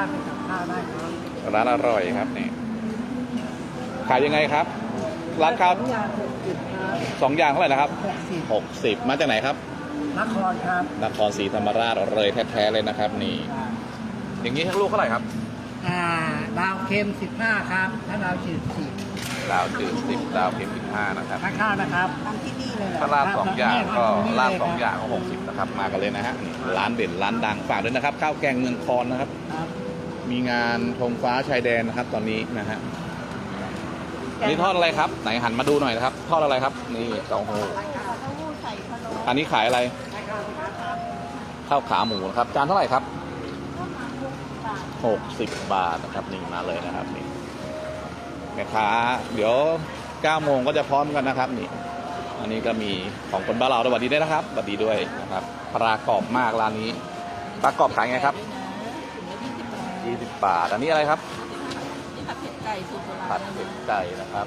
านไปกับข้าวได้ครับร้านอร่อยครับนี่ขายยังไงครับ ร้านข้าวทุกอย่างหกสิบครับสองอย่างเท่าไหร่นะครับหกสิบหกสิบมาจากไหนครับนครครับนครศรีธรรมราชเลยแท้ๆเลยนะครับ นี่ อย่างนี้ทั้งลูกเท่าไหร่ครับอ่าดาวเค็มสิบห้าครับถ้าดาวจืดสิบดาวจืดสิบดาวเค็มสิบห้านะครับถ้าข้าวนะครับทำที่นี่เลยถ้าราดสองอย่างก็ราดสองอย่างก็หกสิบนะครับ มากันเลยนะฮะนี่ร้านเด่นร้านดังฝากด้วยนะครับ ข้าวแกงเมืองคอนนะครับครับ มีงานธงฟ้าชายแดนนะครับ ตอนนี้นะฮะนี่ทอดอะไรครับ ไหนหันมาดูหน่อยนะครับ ทอดอะไรครับ นี่เต้าหู้อันนี้ขายอะไร ข้าวขาหมูนะครับ จานเท่าไหร่ครับหกสิบบาทนะครับนี่มาเลยนะครับนี่แม่ค้าเดี๋ยวเก้าโมงก็จะพร้อมกันนะครับนี่ อันนี้ก็มีของคนบ้านเราด้วยสวัสดีด้วยนะครับสวัสดีด้วยนะครับปลากรอบมากร้านนี้ปลากรอบขายไงครับ ยี่สิบบาท อันนี้อะไรครับผัดเผ็ดไก่สูตรโบราณผัดเผ็ดไก่นะครับ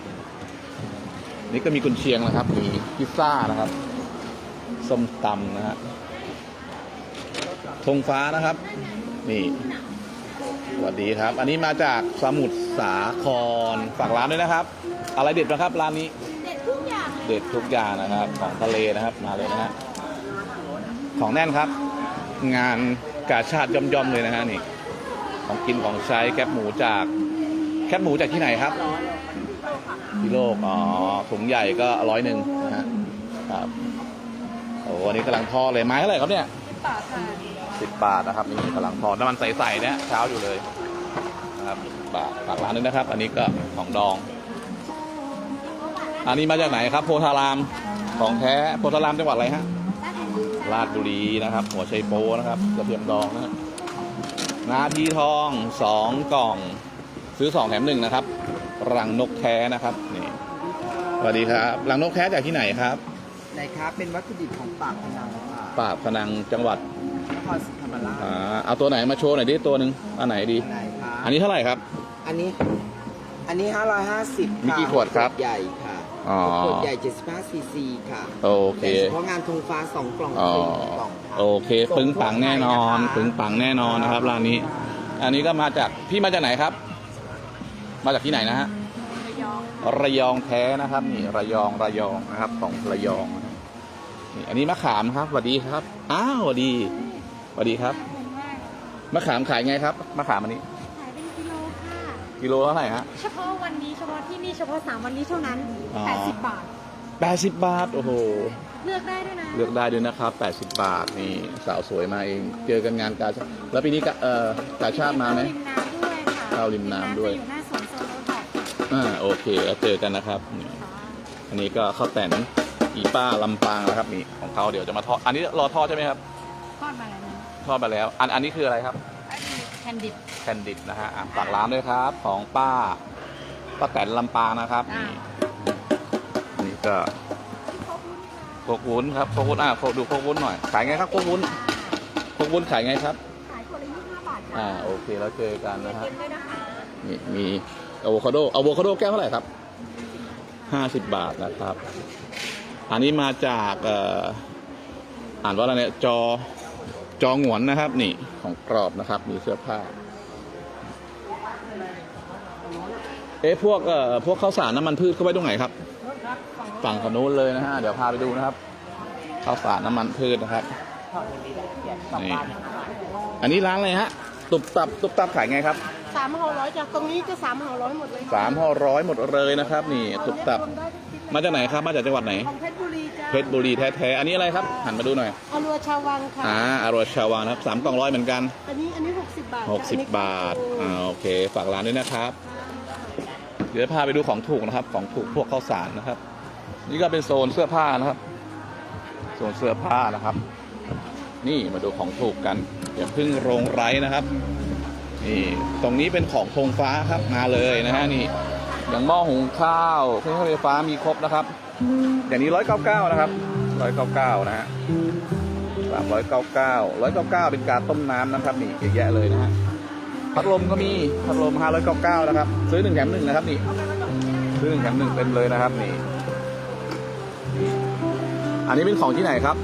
นี่ก็มีกุนเชียงนะครับ มีพิซซ่านะครับ ส้มตำนะฮะ ธงฟ้านะครับ นี่สวัสดีครับ อันนี้มาจากสมุทรสาคร ฝากร้านด้วยนะครับ อะไรเด็ดนะครับร้านนี้ เด็ดทุกอย่างเด็ดทุกอย่างนะครับ ของทะเลนะครับมาเลยนะฮะ ของแน่นครับ งานกาชาติย่อมๆเลยนะฮะนี่ ของกินของใช้แคบหมูจากแคบหมูจากที่ไหนครับที่โลกอ๋อถุงใหญ่ก็ร้อยหนึ่งนะฮะครับโอ้อันนี้กำลังทอดเลยไม้เท่าไหร่ครับเนี่ยปากค่ะสิบบาทนะครับนี่กำลังทอดน้ำมันใสๆเนี่ยเช้าอยู่เลยนะครับบาทฝากร้านด้วยนะครับ อันนี้ก็ของดอง อันนี้มาจากไหนครับ โพธารามของแท้โพธารามจังหวัดอะไรฮะราชบุรีนะครับ หัวไชโปนะครับกระเทียมดองนะครับ นาทีทองสองกล่อง ซื้อสองแถมหนึ่งนะครับ รังนกแท้นะครับนี่สวัสดีครับ รังนกแท้จากที่ไหนครับไหนครับเป็นวัตถุดิบของปากพนังค่ะปราบพนังจังหวัดนครศรีธรรมราชอ่าเอาตัวไหนมาโชว์หน่อยดิตัวหนึ่งอันไหนดี ไหนครับอันนี้เท่าไหร่ครับ อันนี้ อันนี้ 550มีกี่ขวดครับ ใหญ่ค่ะอ๋อ ขวดใหญ่75ซีซีค่ะโอเคแต่เฉพาะงานธงฟ้า2กล่องอ๋อฟรีหนึ่งกล่องค่ะโอเค ปึ้งปังแน่นอน ปึ้งปังแน่นอนนะครับร้านนี้ อันนี้ก็มาจากพี่มาจากไหนครับ มาจากที่ไหนนะฮะ ระยองระยองแท้นะครับนี่ระยองระยองนะครับของระยองนะครับนี่อันนี้มะขามครับสวัสดีครับ อ้าวสวัสดีสวัสดีครับ มะขามขายไงครับมะขามอันนี้ขายเป็นกิโลค่ะ กิโลเท่าไหร่ฮะ เฉพาะวันนี้เฉพาะที่นี่เฉพาะ3วันนี้เท่านั้น อ๋อ 80 บาทแปดสิบบาท โอ้โห เลือกได้ด้วยนะเลือกได้ด้วยนะครับ 80 บาท นี่สาวสวยมาเอง เจอกันงานกาชาติแล้วปีนี้กะเอ่อกาชาติมาไหม ริมน้ำด้วยค่ะเข้าริมน้ำด้วย จะอยู่หน้าสวนโซนโอท็อปค่ะอ่า โอเค แล้วเจอกันนะครับนี่อันนี้ก็ข้าวแต่นอีป้าลำปางนะครับนี่ของเขาเดี๋ยวจะมาทอด อันนี้รอทอดใช่ไหมครับ ทอดมาแล้วนะทอดมาแล้ว อันอันนี้คืออะไรครับอันนี้ แคนดิด แคนดิดนะฮะอะฝากร้านด้วยครับ ของป้าป้าแตนลำปางนะครับอ่านี่นี่ก็โคกวุ้นครับโคกวุ้นอะโคดูโคกวุ้นหน่อยขายไงครับโคกวุ้นโคกวุ้นขายไงครับ ขายคนละ25บาทค่ะอ่าโอเคแล้วเจอกันนะฮะเก็บด้วยนะคะนี่มีอะโวคาโดอะโวคาโดแก้วเท่าไหร่ครับห้าสิบบาทนะครับ อันนี้มาจากเอ่ออ่านว่าอะไรเนี่ยจอ จอหงวนนะครับ นี่ของกรอบนะครับ มีเสื้อผ้า เอ๊ะพวกเอ่อพวกข้าวสารน้ำมันพืชเข้าไว้ตรงไหนครับฝั่งขนู้นเลยนะฮะเดี๋ยวพาไปดูนะครับข้าวสารน้ำมันพืชนะครับนี่อันนี้ร้านอะไรฮะตุบตับตุบตับขายไงครับสามห่อร้อยจากตรงนี้จะสามห่อร้อยหมดเลยสามห่อร้อยหมดเลยนะครับ นี่ตุบตับมาจากไหนครับ มาจากจังหวัดไหนของเพชรบุรีจ้า เพชรบุรีแท้ๆ อันนี้อะไรครับ หันมาดูหน่อย อรัวชาววังค่ะ อ่าอารวชาวานะครับสามกล่องร้อยเหมือนกัน อันนี้อันนี้หกสิบบาทหกสิบบาท อ่า โอเค ฝากร้านด้วยนะครับ เดี๋ยวพาไปดูของถูกนะครับ ของถูกพวกข้าวสารนะครับ นี่ก็เป็นโซนเสื้อผ้านะครับ โซนเสื้อผ้านะครับ นี่มาดูของถูกกันอย่าเพึ่งโรงไร้นะครับ นี่ ตรงนี้เป็นของธงฟ้าครับ มาเลยนะฮะนี่ อย่างหม้อหุงข้าวเครื่องใช้ไฟฟ้ามีครบนะครับ อ ย่างนี้ร้อยเก้าเก้านะครับร้อยเก้าเก้านะฮะสามร้อยเก้าเก้าร้อยเก้าเก้าเป็นการต้มน้ำนะครับนี่เยอะแยะเลยนะฮะพัดลมก็มีพัดลมห้าร้อยเก้าเก้านะครับ ซื้อหนึ่งแถมหนึ่งนะครับนี่ซื้อหนึ่งแถมหนึ่งเต็มเลยนะครับนี่ อันนี้เป็นของที่ไหนครับ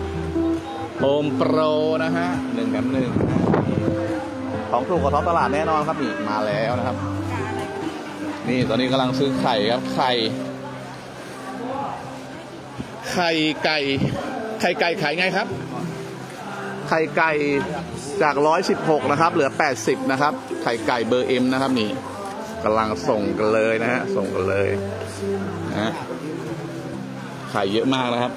โฮมโปรนะฮะหนึ่งแถมหนึ่งของถูกกว่าท้องตลาดแน่นอนครับนี่มาแล้วนะครับ นี่ตอนนี้กำลังซื้อไข่ครับไข่ ไข่ไก่ ไข่ไก่ขายไงครับ ไข่ไก่จาก 116 นะครับ เหลือ 80 นะครับ ไข่ไก่เบอร์เอ็มนะครับนี่กำลังส่งกันเลยนะฮะ ส่งกันเลยนะฮะไข่เยอะมากนะครับ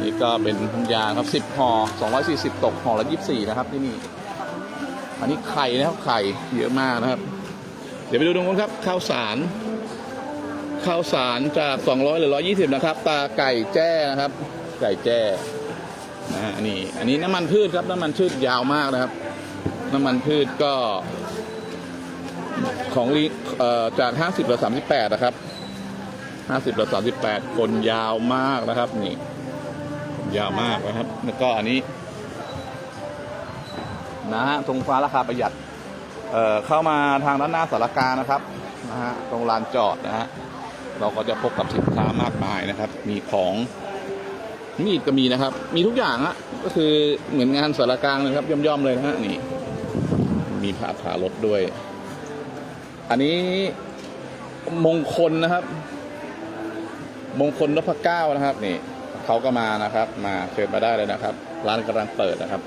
นี่ก็เป็นยาครับ 10ห่อ240 ตกห่อละ 24 นะครับที่นี่อันนี้ไข่นะครับไข่เยอะมากนะครับ เดี๋ยวไปดูตรงนู้นครับข้าวสาร ข้าวสารจาก 200หรือ 120 นะครับ ตาไก่แจ้นะครับ ไก่แจ้นะฮะนี่อันนี้น้ำมันพืชครับ น้ำมันพืชยาวมากนะครับ น้ำมันพืชก็ ของลีเอ่อจาก 50เหลือ38 นะครับ50เหลือ38คนยาวมากนะครับ นี่ ยาวมากนะครับ แล้วก็อันนี้ นะฮะตรงฟ้าราคาประหยัด เอ่อเข้ามาทางด้านหน้าสารกลารนะครับนะฮะตรงลานจอดนะฮะ เราก็จะพบกับสินค้ามากมายนะครับ มีของมีดก็มีนะครับ มีทุกอย่างอะก็คือเหมือนงานสารกลางเลยครับ ย่อมๆเลยนะฮะนี่ มีผ้าผารถด้วย อันนี้มงคลนะครับ มงคลนพเก้านะครับนี่เขาก็มานะครับ มาเชิญมาได้เลยนะครับ ร้านกำลังเปิดนะครับ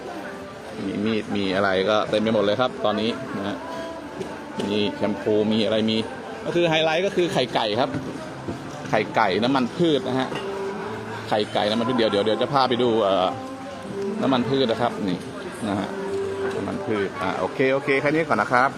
มีมีดมีอะไรก็เต็มไปหมดเลยครับ ตอนนี้นะฮะมีแชมพูมีอะไรมี ก็คือไฮไลท์ก็คือไข่ไก่ครับ ไข่ไก่น้ำมันพืชนะฮะไข่ไก่น้ำมันพืชเดี๋ยวเดี๋ยวเดี๋ยวจะพาไปดูเอ่อน้ำมันพืชนะครับนี่นะฮะน้ำมันพืชอ่าโอเคโอเคแค่นี้ก่อนนะครับ